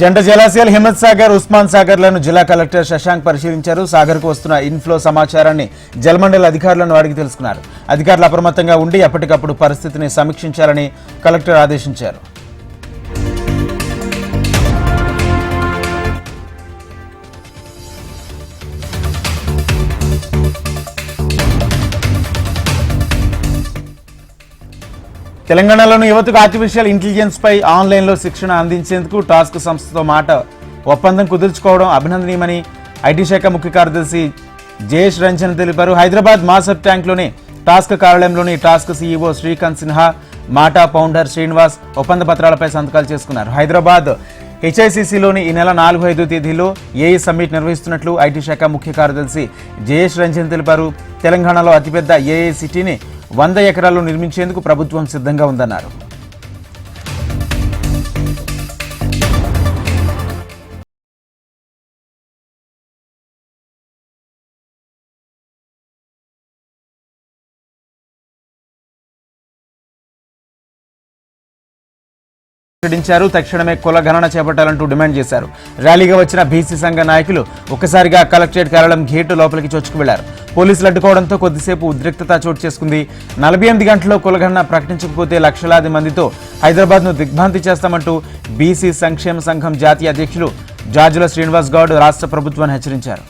జంట జలాశయాలు హిమ్మత్ సాగర్ ఉస్మాన్ సాగర్లను జిల్లా కలెక్టర్ శశాంక్ పరిశీలించారు. సాగర్కు వస్తున్న ఇన్ఫ్లో సమాచారాన్ని జలమండలి అధికారులను అడిగి తెలుసుకున్నారు. అధికారులు అప్రమత్తంగా ఉండి ఎప్పటికప్పుడు పరిస్థితిని సమీక్షించాలని కలెక్టర్ ఆదేశించారు. తెలంగాణలోని యువతకు ఆర్టిఫిషియల్ ఇంటెలిజెన్స్ పై ఆన్లైన్లో శిక్షణ అందించేందుకు టాస్క్ సంస్థతో మాట ఒప్పందం కుదుర్చుకోవడం అభినందనీయమని ఐటీ శాఖ ముఖ్య కార్యదర్శి జయేష్ రంజన్ తెలిపారు. హైదరాబాద్ మాసప్ ట్యాంక్లోని టాస్క్ కార్యాలయంలోని టాస్క్ సీఈఓ శ్రీకాంత్ సిన్హా మాటా ఫౌండర్ శ్రీనివాస్ ఒప్పంద పత్రాలపై సంతకాలు చేసుకున్నారు. హైదరాబాద్ హెచ్ఐసిసిలోని ఈ నెల నాలుగు ఐదు తేదీలో ఏఈ సమ్మిట్ నిర్వహిస్తున్నట్లు ఐటీ శాఖ ముఖ్య కార్యదర్శి జయేష్ రంజన్ తెలిపారు. తెలంగాణలో అతిపెద్ద ఏఐ సిటీని వంద ఎకరాల్లో నిర్మించేందుకు ప్రభుత్వం సిద్ధంగా ఉందన్నారు. ప్రకటించారు తక్షణమే కులగణన చేపట్టాలంటూ డిమాండ్ చేశారు. ర్యాలీగా వచ్చిన బీసీ సంఘ నాయకులు ఒక్కసారిగా కలెక్టరేట్ కార్యాలయం గేటు లోపలికి చొచ్చుకు వెళ్ళారు. పోలీసులు అడ్డుకోవడంతో కొద్దిసేపు ఉద్రిక్తత చోటు చేసుకుంది. నలభై ఎనిమిది గంటల్లో కులగణన ప్రకటించకపోతే లక్షలాది మందితో హైదరాబాద్ను దిగ్భ్రాంతి చేస్తామంటూ బీసీ సంక్షేమ సంఘం జాతీయ అధ్యక్షులు జార్జుల శ్రీనివాస్ గౌడ్ రాష్ట్ర ప్రభుత్వాన్ని హెచ్చరించారు.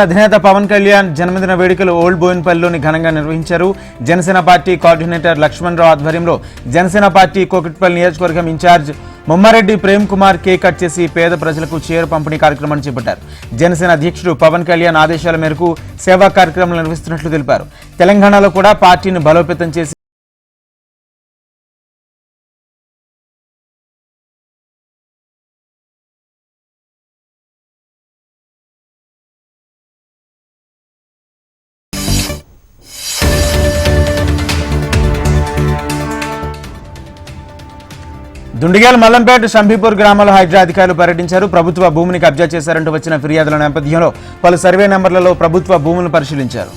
అధినేత పవన్ కళ్యాణ్ జన్మదిన వేడుకలు ఓల్డ్ బోయిన్పల్లిలోని ఘనంగా నిర్వహించారు. జనసేన పార్టీ కోఆర్డినేటర్ లక్ష్మణ్ రావు ఆధ్వర్యంలో జనసేన పార్టీ కోకట్పల్లి నియోజకవర్గం incharge Mummareddy Prem Kumar cake cut చేసి పేద ప్రజలకు చీర పంపిణీ కార్యక్రమాన్ని చేపట్టారు. జనసేన అధ్యక్షుడు పవన్ కళ్యాణ్ ఆదేశాల మేరకు సేవా కార్యక్రమాలు నిర్వహిస్తున్నట్లు తెలిపారు. తెలంగాణలో కూడా పార్టీని బలోపేతం చేసి దుండిగల్ మల్లంపేట శంభీపూర్ గ్రామాల్లో హైడ్రా అధికారులు పర్యటించారు. ప్రభుత్వ భూమిని కబ్జా చేశారంటూ వచ్చిన ఫిర్యాదుల నేపథ్యంలో పలు సర్వే నెంబర్లలో ప్రభుత్వ భూములను పరిశీలించారు.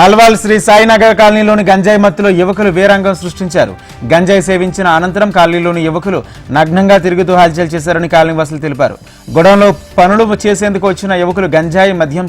అల్వాల్ శ్రీ సాయినగర్ కాలనీలోని గంజాయి మత్తులో యువకులు వీరంగం సృష్టించారు. గంజాయి సేవించిన అనంతరం కాలనీలోని యువకులు నగ్నంగా తిరుగుతూ హల్చల్ చేశారని కాలనీ వాసులు తెలిపారు. గొడవలో పనులు చేసేందుకు వచ్చిన యువకులు గంజాయి మద్యం